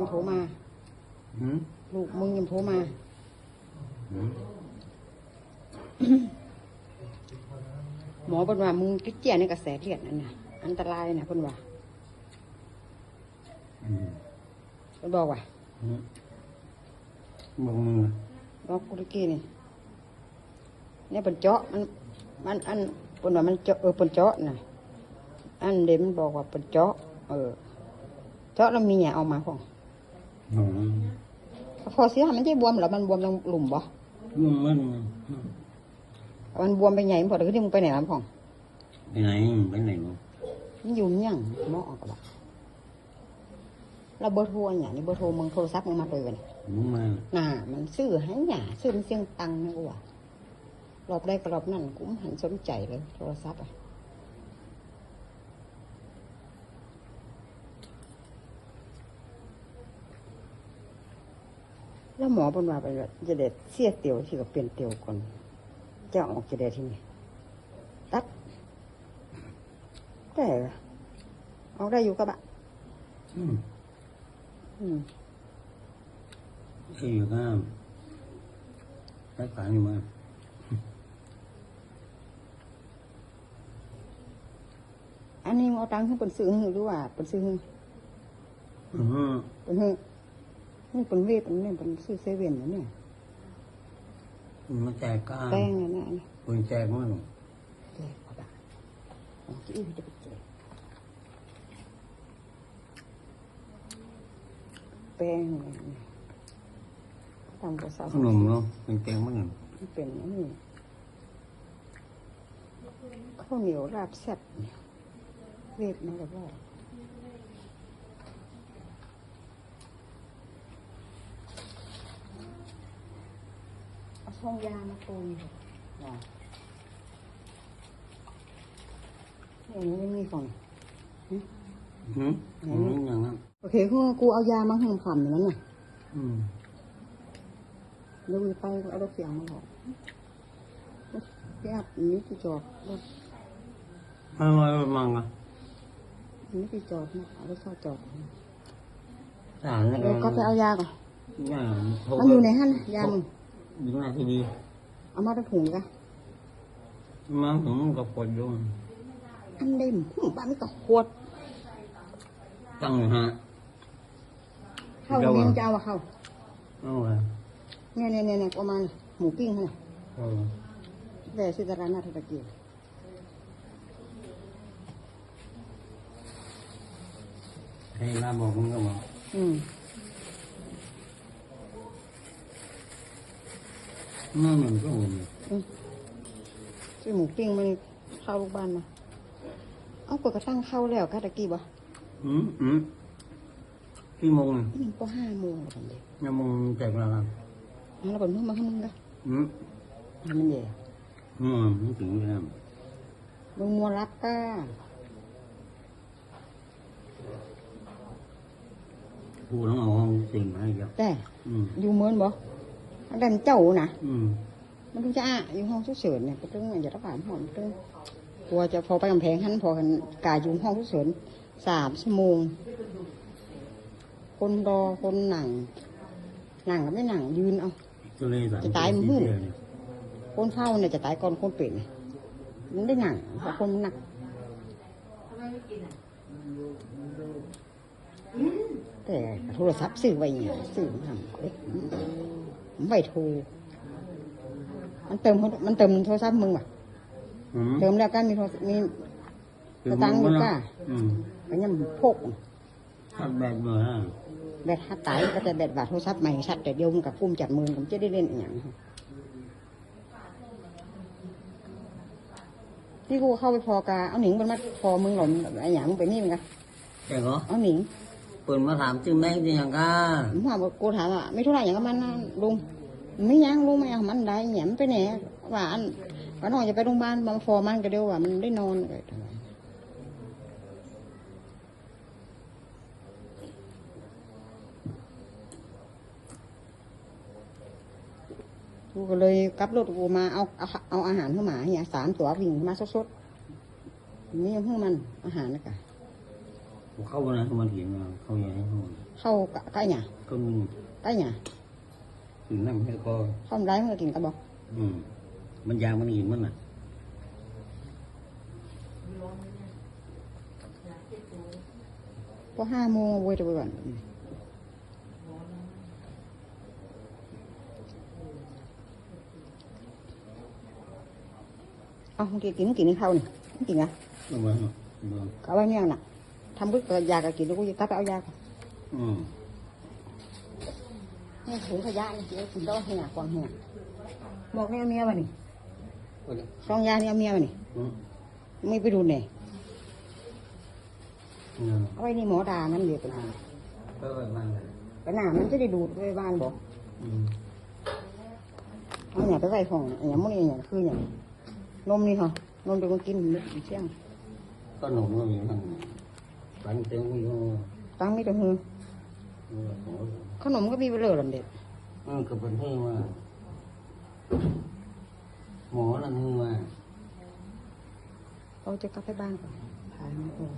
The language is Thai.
ยังโทรมาหืมลูกมึงยังโทรมาหืมหมอบอกว่ามึงติดเจียในกระแสเลือดนั่นน่ะอันตรายนะเพิ่นว่าอืมเพิ่นบอกว่าหืมบอกมึงอะบอกกูตะกี้นี่เนี่ยเพิ่นเจาะมันมันอันเพิ่นว่ามันเจาะเออเพิ่นเจาะน่ะอันเดมมันบอกว่าเพิ่นเจาะเออเจาะแล้วมีหยังออกมาของ หืมพอเสียมันจะบวมเหรอมันบวมตรงหลุมบ่มึงมันมันบวมไปใหญ่มันพอแต่ที่มึงไปไหนลำพองไปไหนไปไหนมึงมันอยู่เนี่ยงหมอออกกับว่าเราเบอร์โทรอันอย่างนี้เบอร์โทรมึงโทรศัพท์มึงมาเตือนมึงมาน่ะมันซื้อให้หยาซื้อมันเสียงตังค์นะกูว่ารอบได้กรอบนั่นกูไม่หันสนใจเลย โทรศัพท์อะ แล้วหมอเป็นว่าไปว่าจะเด็ดเสียเตียวที่ก็เปลี่ยนเตียวก่อนจะออกจะเด็ดที่นี่ตัดแต่ออกได้อยู่กับบะอืมอืมไอ้อยู่ข้ามไปฝังอยู่มาอันนี้เอาตังค์ให้เป็นซื้อให้หรือว่าเป็นซื้อให้อืมเป็นให้ นี่เป็นเวทเป็นเนี่ยเป็นซื้อเซเว่นนะเนี่ยมาแจกก้าแป้งเนี่ยนะนี่คนแจกมั้งแจกกระดาษของที่อื่นจะไปแจกแป้งเนี่ยนะทำภาษาขนมเนาะเป็นแกงมั้งมันเป็นอันนี่ข้าวเหนียวราบแซ่บเนี่ยเวทมาแล้วว่า เอาช่องยามาตูนว่าอย่างนี้ไม่มีของอืมอืมอย่างนั้นโอเคกูกูเอายามาให้มันขำอย่างนั้นน่ะ อืมเดี๋ยวไปเอารถเสียงมาหรอกแก้นี้ที่จอดรถไม่ไม่มังอะนี้ที่จอดนะเอารถเข้าจอดสารแล้วเดี๋ยวก็ไปเอายาก่อนอย่างโทรมันอยู่ในห้นยามึง อยู่หน้าทีวีเอามาตั้งถุงกะมันถึงกับปวดอยู่อันเด่มหมู่บ้านนี่ก็ขวดตั้งอยู่ฮะเข้าเรียนจะเอาอะเข้าเอาไว้เนี่ยเนี่ยเนี่ยเนี่ยประมาณหมูปิ้งเท่านั้นเออแต่สิตารานาตะเกียบให้ลาบอกมึงก็บอกอืม นั่นมันก็หุ่นซื้อหมูปิ้งมันเข้าลูกบ้านมาเอากดกระทั่งเข้าแล้วกะตะกี้บ่อืมอืมกี่โมงเนี่ก็ห้าโมงแล้วกันเด็กยังโมงแจกแล้วครับแล้วบนนู้นมาให้มึงกะอืมมันแย่อืมไม่ถึงแล้วมึงมัวรับก้ากูต้องเอาห้องสิ่งมให้เดียวแต่อืมอยู่เหมือนบ่ อันนั้นเจ้านะอืมมันต้องจะอะอยู่ห้องฉุกเฉินเนี่ยก็ต้องอย่าต้องผ่านห้องต้องกลัวจะพอไปกำแพงหันพอกันกายอยู่ห้องฉุกเฉินสามชั่วโมง คนรอคนหนังหนังก็ไม่หนังยืนเอาก็เลยสามจะตายมึงสี่เดือนเนี่ยคนเฝ้าเนี่ยจะตายก่อนคนเป็นเนี่ยมันได้หนังเพราะคนมันหนักแต่โทรศัพท์ซื้อไว้เนี่ยซื้อมาทำเอ๊ะมัน ไม่โทร มันเติมมันเติมโทรศัพท์มึงป่ะอืมเติมแล้วก็มีโทรมีสตังค์อยู่ป่ะอืมอันนี้มันพกถ้าแบบเมื่อแบตฮัตตายก็จะแบตบาทโทรศัพท์ใหม่ชัดแต่เดียวมันกับพุ่มจัดมือผมจะได้เล่นอีกอย่างที่กูเข้าไปพอกาเอาหนิงมันมาพอมึงหล่นไอ้หยังมึงไปนี่มึงกะแต่ก็เอาหนิง เปิดมาถามจึงแม่ที่ยังก้าผมถามว่ากูถามว่าไม่เท่าไหร่อย่างกับมันนะลุงไม่ยังลุงไม่เอามันได้แหยมไปไหนว่าอันว่าน้องจะไปโรงพยาบาลมาพอมันก็เดียวว่ามันได้นอนกูก็เลยกลับรถกูมาเอาเอาเอาอาหารเข้ามาเนี่ยสามตัววิ่งมาสดๆนี่ยังเพิ่งมันอาหารนะกะ เข้าวันนั้นเขามาเถียงมาเขาอย่างนี้เขาเข้ากะใกล้หยาก็มึงใกล้หยาถึงนั่งให้ก็เข้าได้มันก็กินกระบอกอืมมันยางมันหินมันอะพอห้าโมงเว้ยจะไปก่อนเอาเมื่อกี้กินกินนี่เข้านี่ไม่กินอะลงมาเนาะเมืองเอาไว้เนี่ยน่ะ ทำก็ยากกินแล้วกูจะกลับไปเอายาก่อนอืมนี่ถุงขยะนี่กินแล้วเหี่ยกวางเหี่ยบอกเนี่ยเมียมานี่ก็ได้ซองยาเนี่ยเมียมานี่อืมไม่ไปดูเนี่ยเนี่ยเอาไว้นี่หมอดานั่นเดียวเป็นหาก็ไปบ้านเลยไปหนามันจะได้ดูดไปบ้านบอกอืมเอาเนี่ยไปไว้ห้องอย่างมันนี่อย่างคืออย่างนมนี่เหรอนมเดี๋ยวมันกินมื้อเที่ยงก็หนุ่มก็มีทั้ง บ้านเต็มที่ก็ตังไม่ต้องหือเออโอ้ยขนมก็มีไปเลยลำเด็ดเออกับเป็นที่ว่า หมอนั่นคือว่า เราจะกลับไปบ้านก่อนถ่ายมันก่อน